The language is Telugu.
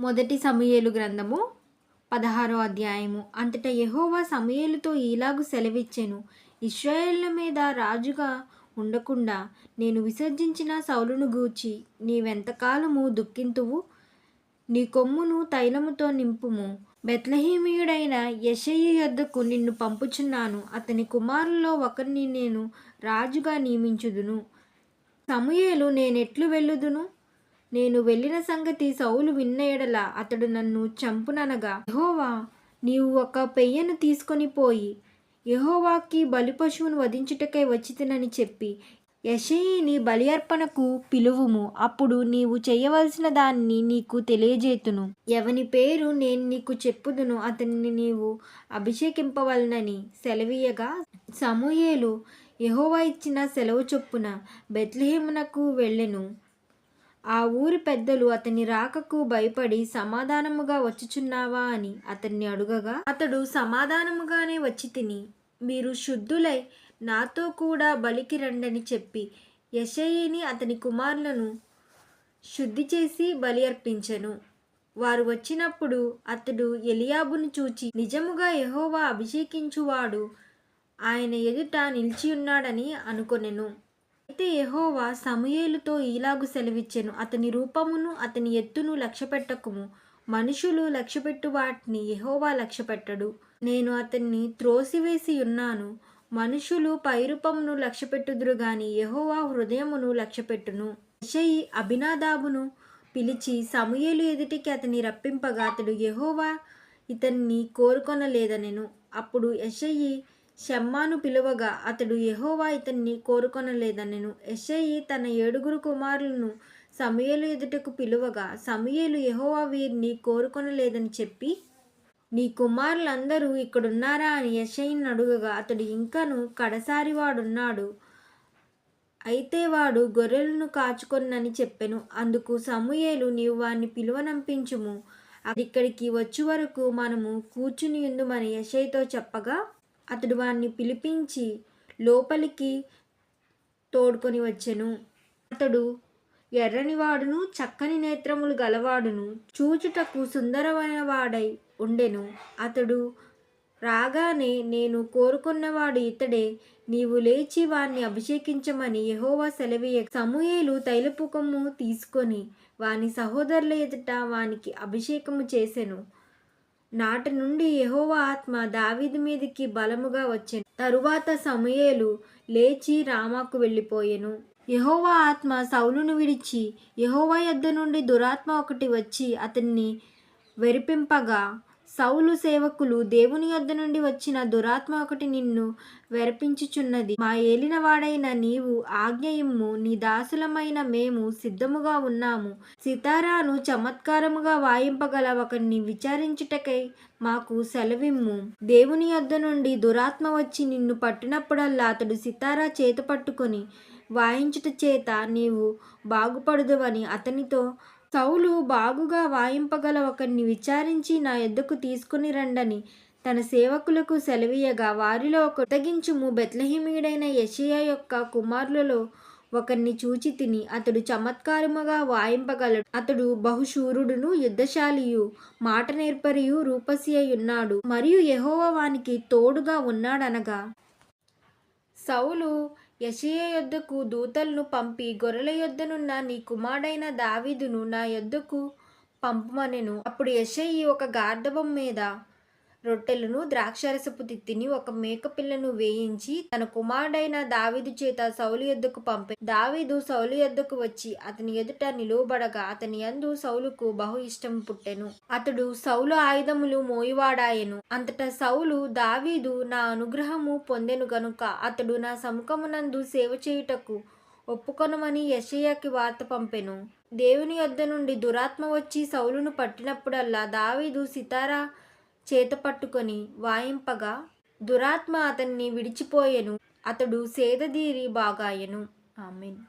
మొదటి సమయలు గ్రంథము పదహారో అధ్యాయము. అంతటా యహోవా సమయలతో ఇలాగు సెలవిచ్చెను. ఇస్రాయేళ్ళ మీద రాజుగా ఉండకుండా నేను విసర్జించిన సౌలును గూర్చి నీవెంతకాలము దుఃఖింతువు? నీ కొమ్మును తైలముతో నింపుము. బెత్లహీమీయుడైన యెషయి యొద్దకు నిన్ను పంపుచున్నాను. అతని కుమారుల్లో ఒకరిని నేను రాజుగా నియమించుదును. సమయలు నేనెట్లు వెళ్ళుదును? నేను వెళ్ళిన సంగతి సౌలు విన్న ఎడల అతడు నన్ను చంపుననగా యహోవా నీవు ఒక పెయ్యను తీసుకొని పోయి యహోవాకి బలి పశువును వధించుటకై వచ్చితనని చెప్పి యెషయిని బలి అర్పణకు పిలువుము. అప్పుడు నీవు చేయవలసిన దాన్ని నీకు తెలియజేతును. ఎవని పేరు నేను నీకు చెప్పుదును అతన్ని నీవు అభిషేకింపవలనని సెలవీయగా సమూయేలు యహోవా ఇచ్చిన సెలవు చొప్పున బెత్లెహేమునకు వెళ్ళెను. ఆ ఊరి పెద్దలు అతని రాకకు భయపడి సమాధానముగా వచ్చుచున్నావా అని అతన్ని అడుగగా అతడు సమాధానముగానే వచ్చి తిని మీరు శుద్ధులై నాతో కూడా బలికి రండని చెప్పి యెషయిని అతని కుమారులను శుద్ధి చేసి బలి అర్పించెను. వారు వచ్చినప్పుడు అతడు ఎలియాబును చూచి నిజముగా యహోవా అభిషేకించువాడు ఆయన ఎదుట నిలిచియున్నాడని అనుకొనెను. అయితే ఎహోవా సమయేలుతో ఈలాగు సెలవిచ్చెను. అతని రూపమును అతని ఎత్తును లక్ష్యపెట్టకుము. మనుషులు లక్ష్యపెట్టు వాటిని ఎహోవా లక్ష్యపెట్టడు. నేను అతన్ని త్రోసివేసి ఉన్నాను. మనుషులు పైరూపమును లక్ష్యపెట్టుదురు గాని ఎహోవా హృదయమును లక్ష్యపెట్టును. యెషయి అభినాదాబును పిలిచి సమూయేలు ఎదుటికి అతని రప్పింపగా అతడు ఎహోవా ఇతన్ని కోరుకొనలేదనెను. అప్పుడు యెషయి షమ్మాను పిలువగా అతడు యహోవా ఇతన్ని కోరుకొనలేదనెను. ఎషయి తన ఏడుగురు కుమారులను సమయలు ఎదుటకు పిలువగా సమయలు యహోవా వీరిని కోరుకొనలేదని చెప్పి నీ కుమారులందరూ ఇక్కడున్నారా? అని యెషయిని అడుగగా అతడు ఇంకను కడసారివాడున్నాడు. అయితే వాడు గొర్రెలను కాచుకొన్నని చెప్పెను. అందుకు సమూయేలు నీవు వారిని పిలువనంపించుము. ఇక్కడికి వచ్చే వరకు మనము కూర్చుని ఉందుమని యెషయితో చెప్పగా అతడు వాణ్ణి పిలిపించి లోపలికి తోడుకొని వచ్చెను. అతడు ఎర్రనివాడును చక్కని నేత్రములు గలవాడును చూచుటకు సుందరమైన వాడై ఉండెను. అతడు రాగానే నేను కోరుకున్నవాడు ఇతడే నీవు లేచి వాణ్ణి అభిషేకించమని యహోవా సెలవీయ సమూయేలు తైలపు కొమ్ము తీసుకొని వాని సహోదరుల ఎదుట వానికి అభిషేకము చేసెను. నాటి నుండి యెహోవా ఆత్మ దావీదు మీదికి బలముగా వచ్చెను. తరువాత సమూయేలు లేచి రామాకు వెళ్ళిపోయెను. యహోవా ఆత్మ సౌలును విడిచి యహోవా యొద్ద నుండి దురాత్మ ఒకటి వచ్చి అతన్ని వెరిపింపగా సౌలు సేవకులు దేవుని యొద్ద నుండి వచ్చిన దురాత్మ ఒకటి నిన్ను వెరపించుచున్నది. మా ఏలినవాడైన నీవు ఆజ్ఞయము నీ దాసులమైన మేము సిద్ధముగా ఉన్నాము. సితారాను చమత్కారముగా వాయింపగల ఒకరిని విచారించుటకై మాకు సెలవిమ్ము. దేవుని యొద్ద నుండి దురాత్మ వచ్చి నిన్ను పట్టినప్పుడల్లా అతడు సితారా చేత పట్టుకొని వాయించుట చేత నీవు బాగుపడదువని అతనితో సౌలు బాగుగా వాయింపగల ఒకరిని విచారించి నా ఎద్దకు తీసుకుని రండని. తన సేవకులకు సెలవీయగా వారిలో ఒక తగించుము బెత్లహిమీడైన యషయా యొక్క కుమారులలో ఒకరిని చూచి తిని అతడు చమత్కారముగా వాయింపగలడు. అతడు బహుశూరుడును యుద్ధశాలియు మాట నేర్పరియు రూపసి మరియు యెహోవా వానికి తోడుగా ఉన్నాడనగా సౌలు యషియ యొద్దకు దూతలను పంపి గొర్రెల యొద్దనున్న నీ కుమారుడైన దావీదును నా యొద్దకు పంపమనెను. అప్పుడు యషయి ఒక గార్ధబం మీద రొట్టెలను ద్రాక్షరసపు తిత్తిని ఒక మేకపిల్లను వేయించి తన కుమారుడైన దావీదు చేత సౌలు ఎద్దుకు పంపే దావీదు సౌలు ఎద్దుకు వచ్చి అతని ఎదుట నిలువబడగా అతని యందు సౌలుకు బహు ఇష్టం పుట్టెను. అతడు సౌలు ఆయుధములు మోయివాడాయెను. అంతటా సౌలు దావీదు నా అనుగ్రహము పొందెను గనుక అతడు నా సముఖమునందు సేవ చేయుటకు ఒప్పుకొనమని యశయ్యకి వార్త పంపెను. దేవుని యొద్ద నుండి దురాత్మ వచ్చి సౌలును పట్టినప్పుడల్లా దావీదు సితారా చేత పట్టుకొని వాయింపగా దురాత్మ అతన్ని విడిచిపోయెను. అతడు సేదదీరి బాగాయెను. ఆమెన్.